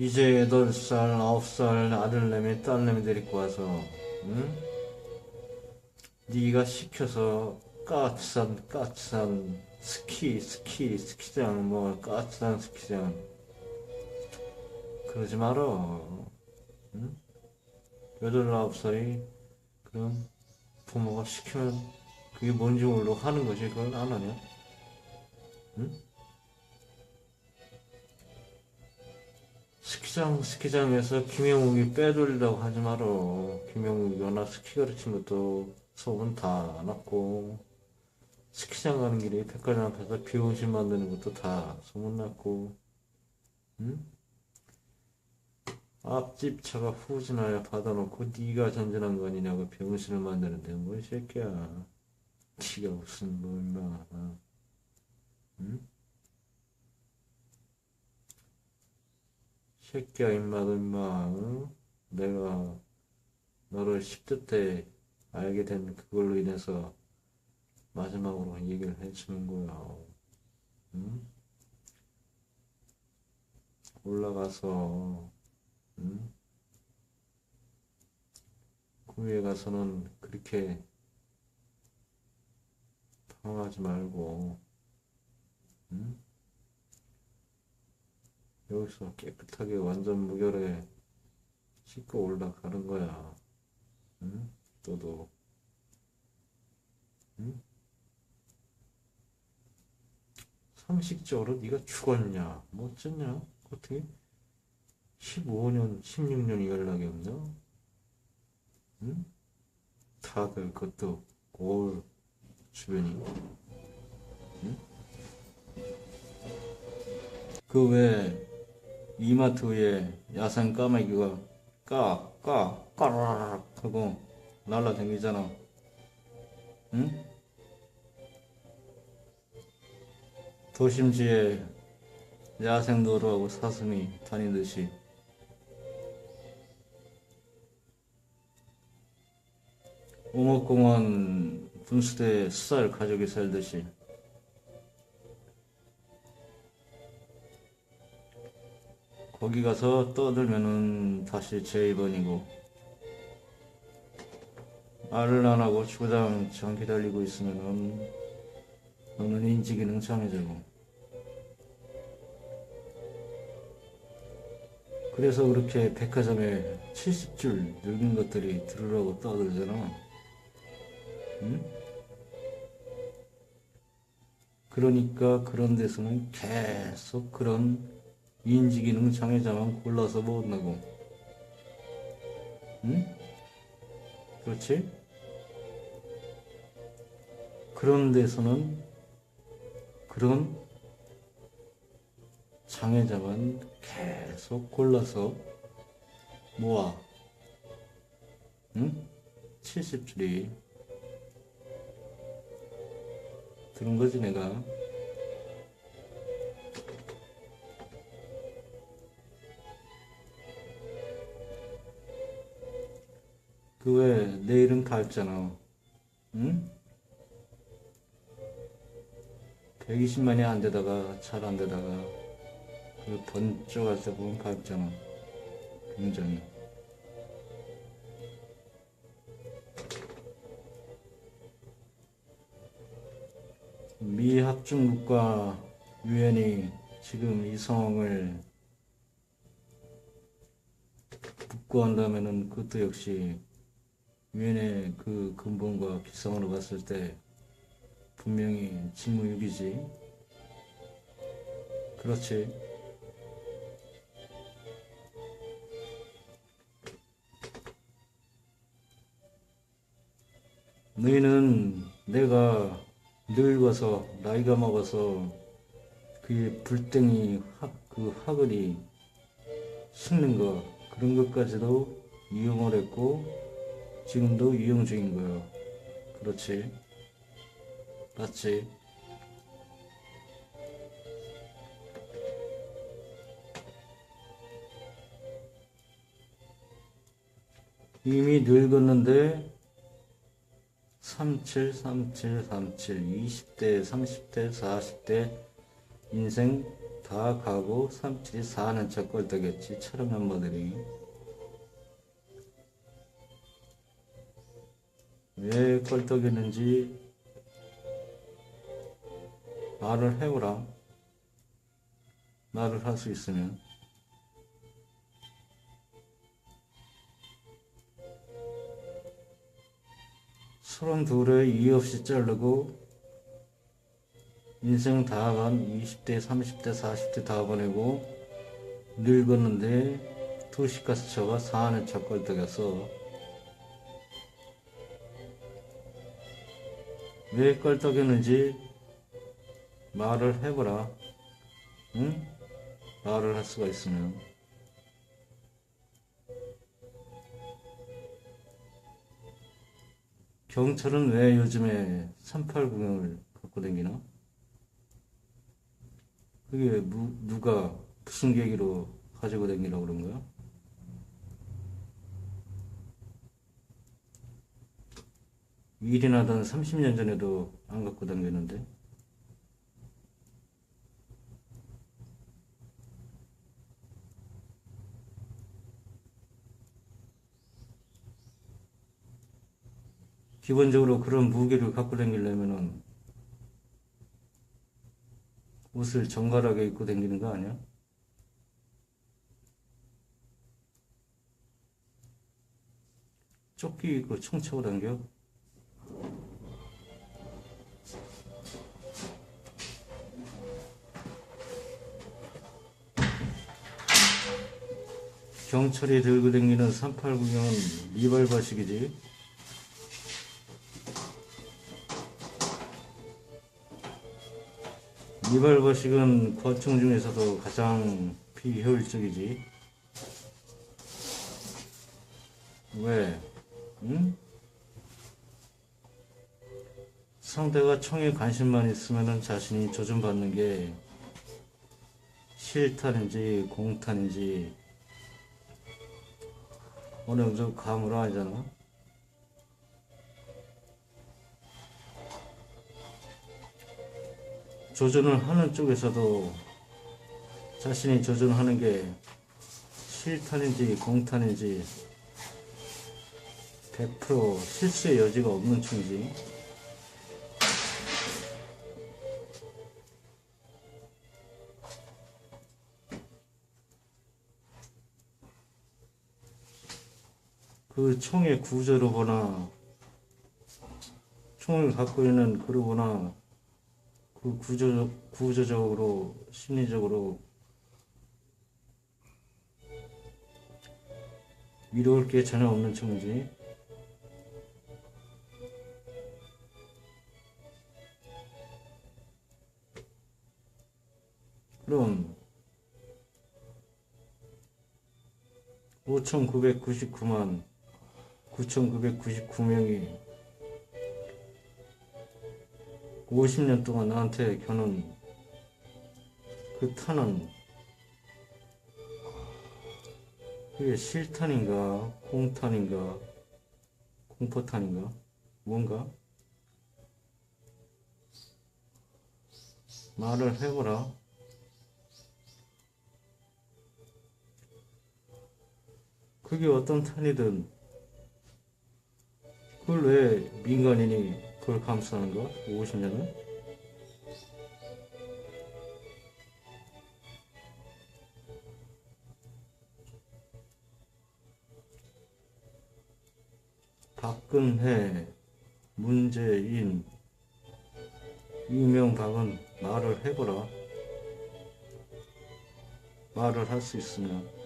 이제 8살, 9살 아들내미, 딸내미 데리고 와서, 응? 네가 시켜서 까치산, 까치산, 스키, 스키, 스키장, 뭐, 까치산 스키장. 그러지 말어. 응? 여덟, 아홉 살이, 그럼 부모가 시키면 그게 뭔지 모르고 하는 거지. 그걸 안 하냐? 응? 스키장, 스키장에서 김영욱이 빼돌리라고 하지 말어. 김영욱이 워낙 스키 가르친 것도 소문 다 났고, 스키장 가는 길에 백화점 앞에서 비용신 만드는 것도 다 소문났고, 응? 앞집 차가 후진하여 받아놓고 네가 전전한 거 아니냐고 병신을 만드는데 뭐이 새끼야. 네가 무슨 뭐 임마. 응? 새끼야 임마 너 임마 응? 내가 너를 10대 때 알게 된 그걸로 인해서 마지막으로 얘기를 해주는 거야 응? 올라가서 응? 그 위에 가서는 그렇게 당하지 말고 응? 여기서 깨끗하게 완전 무결에 씻고 올라가는 거야. 응? 너도. 응? 상식적으로 네가 죽었냐? 뭐 어쩌냐? 어떻게? 15년, 16년이 연락이 없냐? 응? 다들 그것도 올 주변이. 응? 그 외에 이마트 위에 야생 까마귀가 까, 까, 까라락 하고 날라다니잖아. 응? 도심지에 야생 노루하고 사슴이 다니듯이 오목공원 분수대 수살 가족이 살듯이 거기 가서 떠들면은 다시 제2번이고 말을 안 하고 주구장창 기다리고 있으면은 너는 인지기능 장애자고 그래서 그렇게 백화점에 70줄 늙은 것들이 들으라고 떠들잖아 응? 그러니까 그런 데서는 계속 그런 인지기능 장애자만 골라서 모은다고. 응? 그렇지? 그런 데서는 그런 장애자만 계속 골라서 모아. 응? 70줄이. 들은 거지, 내가. 그 외에 내일은 밝잖아. 응? 120만이 안 되다가, 잘 안 되다가, 그 번쩍할 때 보면 밝잖아. 굉장히. 미 합중국가 유엔이 지금 이 상황을 복구한다면은 그것도 역시 유엔의 그 근본과 기성으로 봤을 때 분명히 직무유기지. 그렇지. 너희는 내가 늙어서 나이가 먹어서 그 불땡이 학, 그 학을이 식는 거 그런 것까지도 이용을 했고 지금도 이용 중인 거예요. 그렇지. 맞지. 이미 늙었는데 37, 37, 37, 20대, 30대, 40대 인생 다 가고 삼칠이 사는 척 꼴떡였지 촬영 멤버들이 왜 꼴떡였는지 말을 해보라 말을 할 수 있으면 서른 둘에 이의 없이 자르고 인생 다 간 20대, 30대, 40대 다 보내고 늙었는데 도시가스 쳐가 사는 척걸떡였어. 왜 껄떡였는지 말을 해보라. 응? 말을 할 수가 있으면. 경찰은 왜 요즘에 380을 갖고 다니나? 그게 무, 누가 무슨 계기로 가지고 다니라고 그런 거야? 일이나던 30년 전에도 안 갖고 다녔는데 기본적으로 그런 무게를 갖고 다니려면은 옷을 정갈하게 입고 다니는 거 아니야? 조끼 입고 총 차고 다녀? 경찰이 들고 다니는 389경은 리발바식이지. 리발버식은 권총 중에서도 가장 비효율적이지. 왜? 응? 상대가 총에 관심만 있으면 자신이 조준받는 게 실탄인지 공탄인지 어느 정도 감으로 알잖아. 조준을 하는 쪽에서도 자신이 조준하는 게 실탄인지 공탄인지 100% 실수의 여지가 없는 총이지. 그 총의 구조를 보나 총을 갖고 있는 그러거나 그 구조, 구조적으로, 심리적으로 위로할 게 전혀 없는 청이지. 그럼 5,999만 9,999명이 50년 동안 나한테 겨눈 그 탄은 그게 실탄인가 공탄인가 공포탄인가? 뭔가? 말을 해보라. 그게 어떤 탄이든 그걸 왜 민간인이 그걸 감수하는 거? 50년을? 박근혜, 문재인, 이명박은 말을 해보라. 말을 할 수 있으면.